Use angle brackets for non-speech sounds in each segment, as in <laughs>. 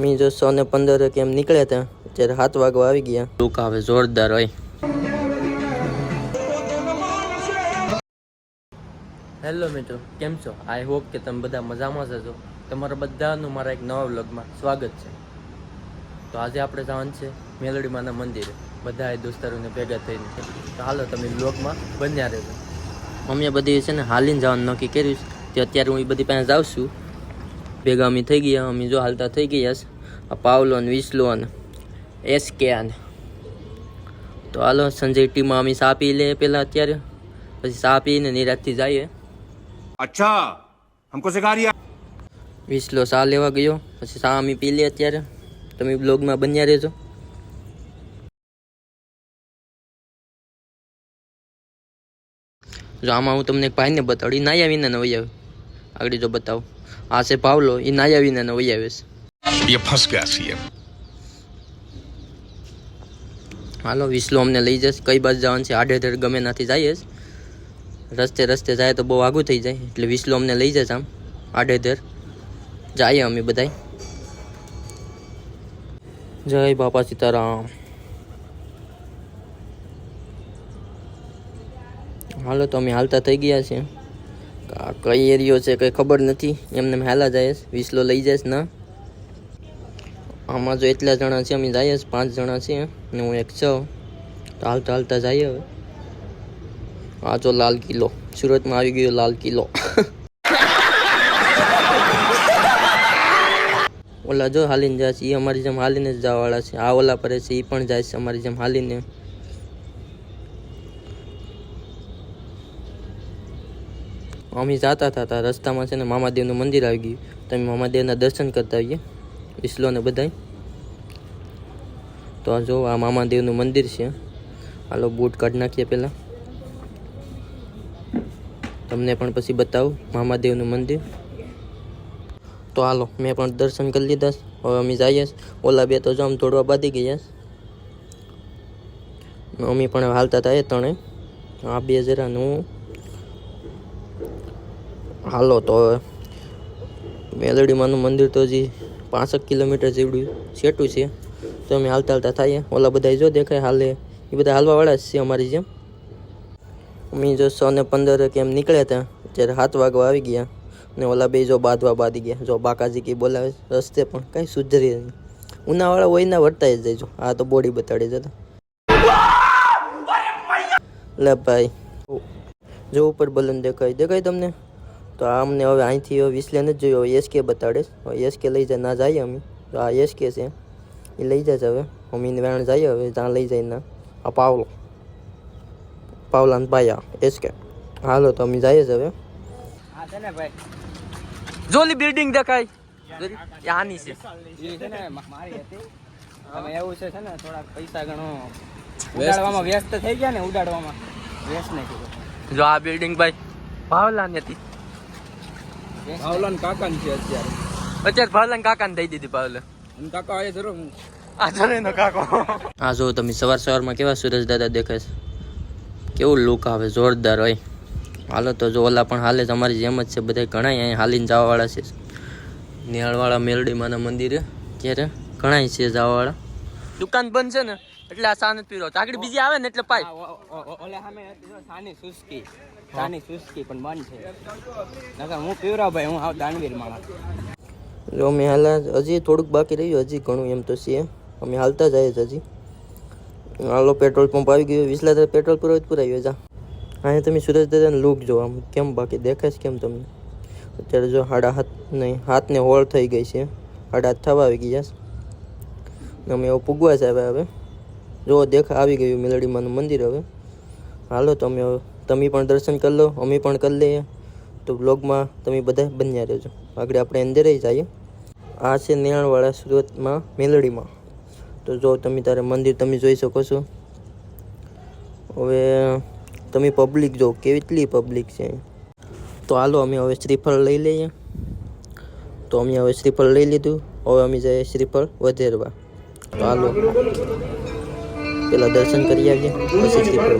મી જો સો ને પંદર કેમ નીકળ્યા હતા ત્યારે સાત વાગવા આવી ગયા. લુક આવે જોરદાર હોય. હેલો મિત્રો કેમ છો? આઈ હોપ કે તમે બધા મજામાં જ હશો. તમારા બધાનું મારા એક નવા વ્લોગમાં સ્વાગત છે. તો આજે આપણે જવાનું છે મેલડીમાના મંદિરે. બધા દોસ્તારોને ભેગા થઈને. તો હાલો તમે વ્લોગમાં બન્યા રહેજો. મમ્મીએ બધી છે ને હાલીને જવાનું નક્કી કર્યું છે. તે અત્યારે હું એ બધી પાસે જાઉં છું. ભેગા અમે થઈ ગયા અમે જો હાલતા થઈ ગયા છે. પાવલોન વિસ્લોન એસકેન તો હાલો સંજય ટીમાં અમે સા પી લઈએ પહેલાં અત્યારે. પછી સા પીને નિરાતથી જઈએ. અચ્છા હમકો સિખા રહ્યા વિસ્લો સા લેવા ગયો. પછી સા અમે પી લે અત્યારે. તમે બ્લોગમાં બન્યા રહેજો. જો આમાં હું તમને એક ભાઈને બતાવું એ નાયા વિના વહી આવે. આગળ જો બતાવું. આ છે પાવલો એ નાયા વિના વહી આવે છે. ये फंस गया सीएम હાલો વિસલો અમને લઈ જશે કઈ બાજુ જવાનું છે આડેધડ ગમે નાથી જઈએ જ. રસ્તે રસ્તે જાય તો બહુ આઘું થઈ જાય એટલે વિસલો અમને લઈ જશે આમ આડેધડ જઈએ અમે બધાય જય બાપા સીતારામ હાલો તો અમે હાલતા થઈ ગયા છે આ કઈ એરિયો છે કઈ ખબર નથી એમને એમ હાલા જાય છે. વિસલો લઈ જાય છે ના આમાં જો એટલા જણા છે, અમે જઈએ પાંચ જણા છીએ ને હું એક છું. તો હાલતા હાલતા જઈએ હવે. આ જો લાલ કિલ્લો. સુરતમાં આવી ગયો લાલ કિલ્લો. <laughs> ઓલા જો હાલીને જાય છે એ અમારી જેમ હાલીને જ જવાવાળા છે. આ ઓલા પરે છે એ પણ જાય છે અમારી જેમ હાલીને. અમે જાતા હતા રસ્તામાં છે ને મામાદેવનું મંદિર આવી ગયું. તમે મામાદેવના દર્શન કરતા આવીએ. વિસલો ને બધાય. તો આ જો, આ મામાદેવનું મંદિર છે. હાલો, બૂટ કાઢી નાખીએ પહેલાં. તમને પણ પછી બતાવું, મામાદેવનું મંદિર. તો હાલો, મેં પણ દર્શન કરી લીધા હવે અમે જઈએ ઓલા બે તો જો આમ દોડવા બાંધી ગયા અમે પણ હાલતા હતા એ ત્રણે આ બે જરાનું હાલો, તો હવે મેલડીમાનું મંદિર તો હજી પાંસઠ કિલોમીટર જેવડું છેટું છે. તો અમે હાલતા હાલતા થઈએ. ઓલા બધા જો દેખાય હાલે. એ બધા હાલવાવાળા જ છે અમારી જેમ. અમે જો સો ને પંદર કેમ નીકળ્યા હતા, જ્યારે સાત વાગવા આવી ગયા. ને ઓલા બે જો બાંધવા બાંધી ગયા. જો બાકાજી કી બોલાવે, રસ્તે પણ કાંઈ સુધરી નહીં. ઉનાવાળા હોય ના વર્તાય જ જજો આ તો બોડી બતાડી જતા લે ભાઈ. જો ઉપર બલન દેખાય. દેખાય તમને? તો આ અમને હવે અહીંથી હવે વિસલે નથી જોયો. એસ કે બતાડે. હવે એસકે લઈ જાય. ના જઈએ અમે. તો આ એસકે છે. એ લઈ જાય હવે. અમે એને વેણ જઈએ હવે. ત્યાં લઈ જાય ના આ પાવલો. પાવલાન પાયા. એસકે. હાલો તો અમે જઈએ છે હવે. જોલી બિલ્ડિંગ દેખાય. આની છે. એવું છે છે ને થોડાક પૈસા ઘણો ઉડાડવામાં વ્યસ્ત થઈ ગયા ને ઉડાડવામાં. વ્યસ્ત નથી જો આ બિલ્ડિંગ ભાઈ પાવલાની હતી. ભાવલાન કાકા છે અત્યારે. અત્યારે ભાવલાન કાકાને દઈ દીધી ભાવલે કાકા આયે જરૂર આ કાકો. આ જો તમે સવાર સવારમાં કેવા સુરજ દાદા દેખાય છે. કેવું લુક આવે જોરદાર હોય. હાલો તો જો ઓલા પણ હાલે તમારી જેમ જ છે બધા ઘણા અહીંયા હાલીને જવાવાળા છે. નિહાળવાળા મેલડીમાના મંદિરે. ક્યારે? ઘણા છે જવાવાળા. દુકાન બંધ છે ને એટલે આ સાનત પીરો. આગળ બીજી આવે ને એટલે પાય. ઓલે સામે સાની સુસ્કી સાની સુસ્કી પણ બંધ છે. નકર હું પીવરા ભાઈ હું આવ દાનવીર માણસ. જો અમે હાલા હજી થોડુંક બાકી રહ્યું હજી ઘણું એમ તો છે. અમે હાલતા જઈએ જ હજી. હાલો પેટ્રોલ પંપ આવી ગયો વિસલા પેટ્રોલ પૂરો પુરાવ્યો જા અહીંયા તમે સુરજ દાદાને લુક જો આમ કેમ બાકી દેખાય છે કેમ તમને? અત્યારે જો હાડા હાથ નહીં હાથને હોળ થઈ ગઈ છે. હાડા હાથ થવા આવી ગયા છે. અમે એવું પૂગવા છે હવે હવે. જો દેખા આવી ગયું મેલડીમાંનું મંદિર હવે. હાલો તમે હવે તમે પણ દર્શન કરી લો, અમે પણ કરી લઈએ. તો બ્લોગમાં તમે બધા બન્યા રહેજો. આગળ આપણે અંદર જઈએ. આ છે નેણવાળા સુરતમાં, મેલડીમાં. તો જો તમે તારે મંદિર તમે જોઈ શકો છો. હવે તમે પબ્લિક જો, કેટલી પબ્લિક છે? તો હાલો અમે હવે શ્રીફળ લઈ લઈએ. તો અમે હવે શ્રીફળ લઈ લીધું. હવે અમે જઈએ શ્રીફળ વધેરવા. તો હાલો. પેલા દર્શન કરી આવીએ, પછી જ પર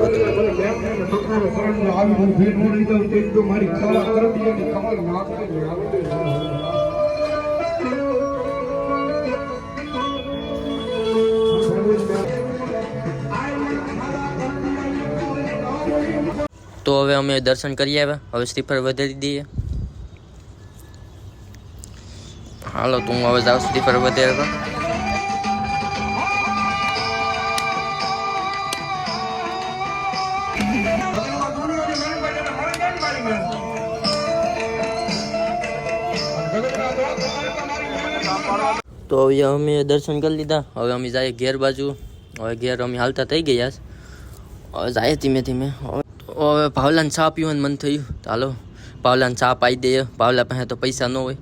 તો હવે અમે દર્શન કરી આવ્યા. હવે સ્લીપર વધારી દઈએ. હાલો, તું હું હવે જાઉં સ્લીપર વધારે તો હવે અમે દર્શન કરી લીધા. હવે અમે જાય ઘેર બાજુ. હવે ઘેર અમે હાલતા થઈ ગયા હવે જાય ધીમે ધીમે. હવે ભાવલાને ચા પીવાનું મન થયું. તો હાલો ભાવલાને ચા પાઈ દઈએ. ભાવલા પાસે તો પૈસા ન હોય.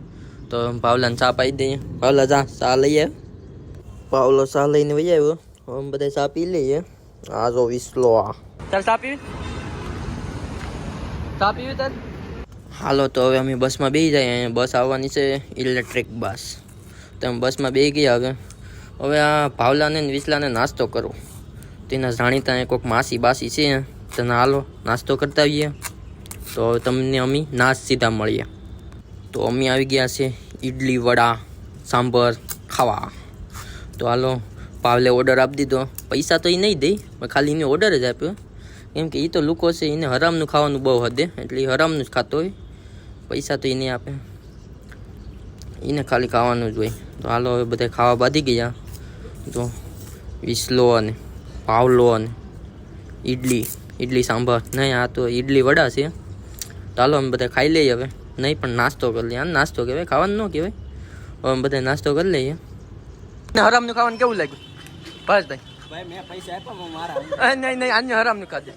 તો ભાવલાને ચા પાઈ દઈએ. ભાવલા જા ચા લઈ પાવલો ચા લઈને વહી આવ્યો. હવે અમે બધા ચા પી લઈએ. આ જો વિસલો આ. ચાલ ચા પીવી? ચા પીવી તાર? હાલો તો હવે અમે બસમાં બેસી જાય. અહીંયા બસ આવવાની છે. Electric bus. તમે બસમાં બે ગયા હવે. હવે આ ભાવલાને વિસલાને નાસ્તો કરો. તેના જાણીતા કોઈક માસી બાસી છે. તને હાલો નાસ્તો કરતા આવીએ. તો તમને અમે નાશ સીધા મળીએ. તો અમે આવી ગયા છે ઈડલી વડા, સાંભર, ખાવા. તો હાલો પાવલે ઓર્ડર આપી દીધો. પૈસા તો એ નહીં દે ખાલી એને ઓર્ડર જ આપ્યો. કેમ કે એ તો લોકો છે, એને હરામનું ખાવાનું બહુ હદે. એટલે હરામનું જ ખાતો હોય. પૈસા તો એ નહીં આપે. એને ખાલી ખાવાનું જ હોય. તો હાલો હવે બધા ખાવા બાધી ગયા. તો વિસલો અને પાવલો અને ઈડલી ઈડલી સાંભર. નહીં આ તો ઈડલી વડા છે. તો હાલો અમે બધા ખાઈ લઈએ હવે. નહીં પણ નાસ્તો કરી લઈએ. નાસ્તો કહેવાય? ખાવાનું ન કહેવાય? હવે અમે બધા નાસ્તો કરી લઈએ. ને હરામનું ખાવાનું કેવું લાગ્યું? બસ ભાઈ. ભાઈ મેં પૈસા આપ્યા મારા નહીં નહીં આને હરામનું ખાધે.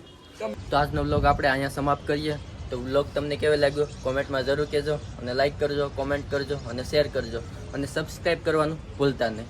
તો આજનો બ્લોગ આપણે અહીંયા સમાપ્ત કરીએ. તો વ્લોગ તમને કેવો લાગ્યો? કોમેન્ટમાં જરૂર કહેજો અને લાઇક કરજો કોમેન્ટ કરજો અને શેર કરજો. અને સબસ્ક્રાઈબ કરવાનું ભૂલતા નહીં.